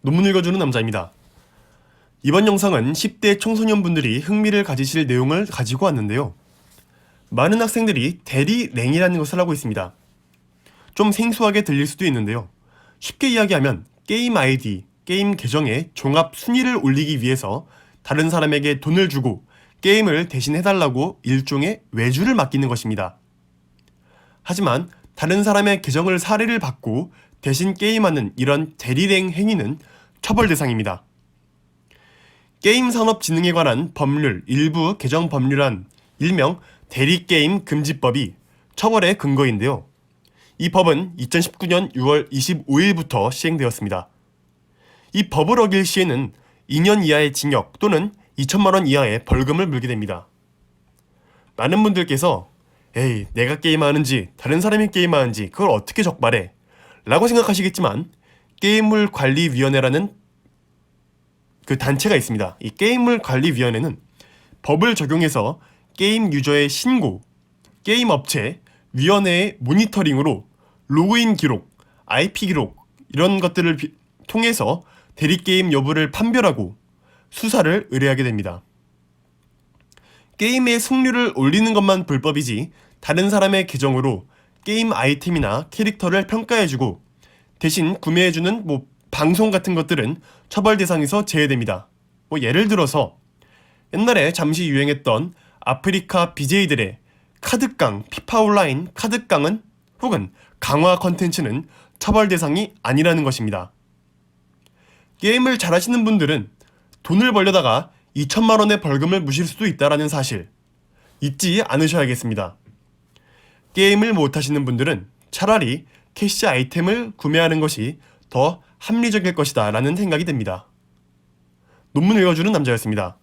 논문 읽어주는 남자입니다. 이번 영상은 10대 청소년분들이 흥미를 가지실 내용을 가지고 왔는데요. 많은 학생들이 대리랭이라는 것을 하고 있습니다. 좀 생소하게 들릴 수도 있는데요. 쉽게 이야기하면 게임 아이디, 게임 계정에 종합 순위를 올리기 위해서 다른 사람에게 돈을 주고 게임을 대신 해달라고 일종의 외주를 맡기는 것입니다. 하지만 다른 사람의 계정을 사례를 받고 대신 게임하는 이런 대리랭 행위는 처벌 대상입니다. 게임산업진흥에 관한 법률 일부 개정 법률안 일명 대리게임 금지법이 처벌의 근거인데요. 이 법은 2019년 6월 25일부터 시행되었습니다. 이 법을 어길 시에는 2년 이하의 징역 또는 2천만 원 이하의 벌금을 물게 됩니다. 많은 분들께서 에이 내가 게임하는지 다른 사람이 게임하는지 그걸 어떻게 적발해? 라고 생각하시겠지만 게임물 관리위원회라는 그 단체가 있습니다. 이 게임물 관리위원회는 법을 적용해서 게임 유저의 신고, 게임 업체, 위원회의 모니터링으로 로그인 기록, IP 기록 이런 것들을 비- 통해서 대리 게임 여부를 판별하고 수사를 의뢰하게 됩니다. 게임의 승률을 올리는 것만 불법이지 다른 사람의 계정으로 게임 아이템이나 캐릭터를 평가해주고 대신 구매해주는 뭐 방송 같은 것들은 처벌 대상에서 제외됩니다. 뭐 예를 들어서 옛날에 잠시 유행했던 아프리카 BJ들의 카드깡, 피파 온라인 카드깡은 혹은 강화 컨텐츠는 처벌 대상이 아니라는 것입니다. 게임을 잘하시는 분들은 돈을 벌려다가 2천만 원의 벌금을 무실 수도 있다라는 사실 잊지 않으셔야겠습니다. 게임을 못하시는 분들은 차라리 캐시 아이템을 구매하는 것이 더 합리적일 것이다 라는 생각이 듭니다. 논문 읽어주는 남자였습니다.